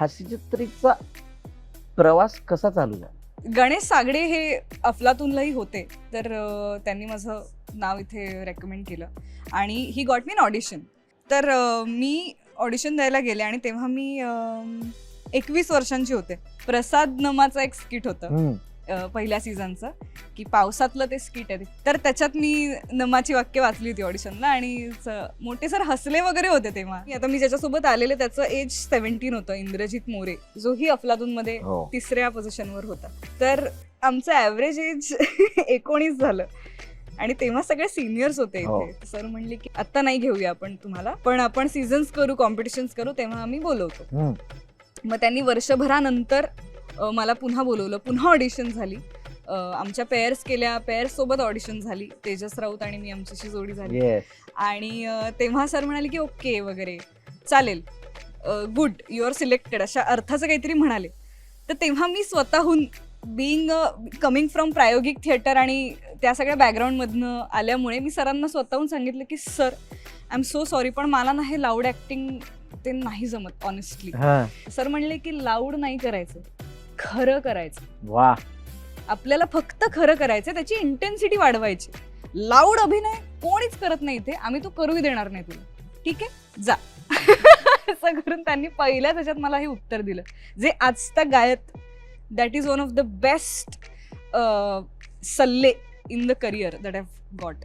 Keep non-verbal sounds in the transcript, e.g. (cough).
हास्यचित्रीचा प्रवास कसा चालू झाला? गणेश सागडे हे अफलातूनलाही होते तर अं, त्यांनी माझं नाव इथे रेकमेंड केलं. आणि ही गॉट मी ऑडिशन तर अं, मी ऑडिशन द्यायला गेले आणि तेव्हा मी एकवीस वर्षांची होते. प्रसाद नमाचं एक स्किट होतं. हम्म. अं, पहिल्या सीझनचं की पावसातलं ते स्किट आहे तर त्याच्यात मी नमाची वाक्य वाचली होती ऑडिशनला आणि स- मोठे सर हसले वगैरे होते तेव्हा. आता मी ज्याच्यासोबत आलेले त्याचं एज सेव्हन्टीन होतं इंद्रजित मोरे. जोही अफलातूनमध्ये हो. तिसऱ्या पोझिशनवर होता. तर आमचं ॲव्हरेज एज (laughs) एकोणीस झालं. आणि तेव्हा सगळे सिनियर्स होते हो. इथे. सर म्हणले की आता नाही घेऊया आपण तुम्हाला पण आपण सीझन्स करू कॉम्पिटिशन्स करू तेव्हा आम्ही बोलवतो. हम्म. मग त्यांनी वर्षभरानंतर मला पुन्हा बोलवलं. पुन्हा ऑडिशन झाली. आमच्या पेअर्स केल्या पेअर्स सोबत ऑडिशन झाली. तेजस राऊत आणि मी आमच्याशी जोडी झाली. आणि तेव्हा सर म्हणाले की ओके वगैरे. चालेल. गुड यू आर सिलेक्टेड अशा अर्थाचं काहीतरी म्हणाले. तर तेव्हा मी स्वतःहून बिईंग कमिंग फ्रॉम प्रायोगिक थिएटर आणि त्या सगळ्या बॅकग्राऊंडमधनं आल्यामुळे मी सरांना स्वतःहून सांगितलं की sir I am so sorry पण मला ना हे लाऊड ॲक्टिंग ते नाही जमत ऑनेस्टली सर म्हणले की लाऊड नाही करायचं. खरं करायचं. वा. आपल्याला फक्त खरं करायचं त्याची इंटेन्सिटी वाढवायची. लाऊड अभिनय कोणीच करत नाही इथे आम्ही तो करूही देणार नाही तुला. ठीक आहे? जा. (laughs) असं करून त्यांनी पहिल्या त्याच्यात मला हे उत्तर दिलं. जे आजता गायत that is one of the best सल्ले in the career that have got